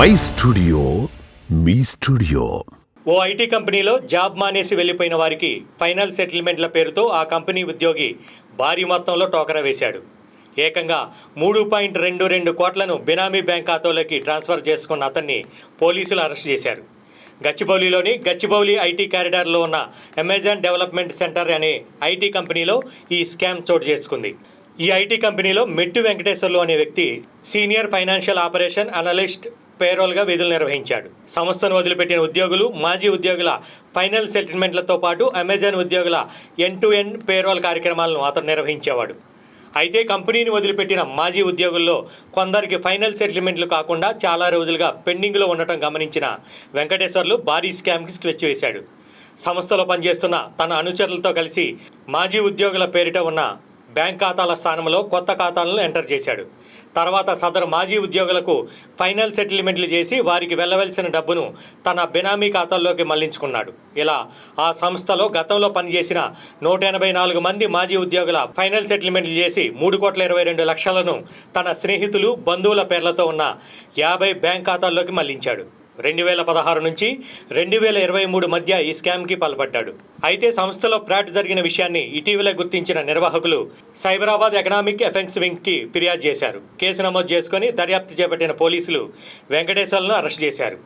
My studio మీ studio. ఓ IT కంపెనీలో జాబ్ మానేసి వెళ్ళిపోయిన వారికి ఫైనల్ సెటిల్మెంట్ల పేరుతో ఆ కంపెనీ ఉద్యోగి భారీ మొత్తంలో టోకరా వేశాడు. ఏకంగా మూడు పాయింట్ రెండు రెండు కోట్లను బినామీ బ్యాంక్ ఖాతాలోకి ట్రాన్స్ఫర్ చేసుకున్న అతన్ని పోలీసులు అరెస్ట్ చేశారు. గచ్చిబౌలిలోని గచ్చిబౌలి ఐటీ కారిడార్లో ఉన్న అమెజాన్ డెవలప్మెంట్ సెంటర్ అనే ఐటీ కంపెనీలో ఈ స్కామ్ చోటు చేసుకుంది. ఈ ఐటీ కంపెనీలో మెట్టు వెంకటేశ్వర్లు అనే వ్యక్తి సీనియర్ ఫైనాన్షియల్ ఆపరేషన్ అనలిస్ట్ పేరోల్గా విధులు నిర్వహించాడు. సంస్థను వదిలిపెట్టిన ఉద్యోగులు మాజీ ఉద్యోగుల ఫైనల్ సెటిల్మెంట్లతో పాటు అమెజాన్ ఉద్యోగుల ఎన్ టు ఎన్ పేరోల్ కార్యక్రమాలను అతను నిర్వహించేవాడు. అయితే కంపెనీని వదిలిపెట్టిన మాజీ ఉద్యోగుల్లో కొందరికి ఫైనల్ సెటిల్మెంట్లు కాకుండా చాలా రోజులుగా పెండింగ్లో ఉండటం గమనించిన వెంకటేశ్వర్లు భారీ స్కామ్కి స్కెచ్ వేశాడు. సంస్థలో పనిచేస్తున్న తన అనుచరులతో కలిసి మాజీ ఉద్యోగుల పేరిట ఉన్న బ్యాంక్ ఖాతాల స్థానంలో కొత్త ఖాతాలను ఎంటర్ చేశాడు. తర్వాత సదరు మాజీ ఉద్యోగులకు ఫైనల్ సెటిల్మెంట్లు చేసి వారికి వెళ్ళవలసిన డబ్బును తన బెనామీ ఖాతాల్లోకి మళ్ళించుకున్నాడు. ఇలా ఆ సంస్థలో గతంలో పనిచేసిన నూట ఎనభై నాలుగు మంది మాజీ ఉద్యోగుల ఫైనల్ సెటిల్మెంట్లు చేసి మూడు కోట్ల ఇరవై రెండు లక్షలను తన స్నేహితులు బంధువుల పేర్లతో ఉన్న యాభై బ్యాంక్ ఖాతాల్లోకి మళ్ళించాడు. రెండు వేల పదహారు నుంచి రెండు వేల ఇరవై మూడు మధ్య ఈ స్కామ్కి పాల్పడ్డాడు. అయితే సంస్థలో ఫ్రాడ్ జరిగిన విషయాన్ని ఇటీవల గుర్తించిన నిర్వాహకులు సైబరాబాద్ ఎకనామిక్ ఎఫెన్స్ వింగ్కి ఫిర్యాదు చేశారు. కేసు నమోదు చేసుకొని దర్యాప్తు చేపట్టిన పోలీసులు వెంకటేశ్వర్లను అరెస్ట్ చేశారు.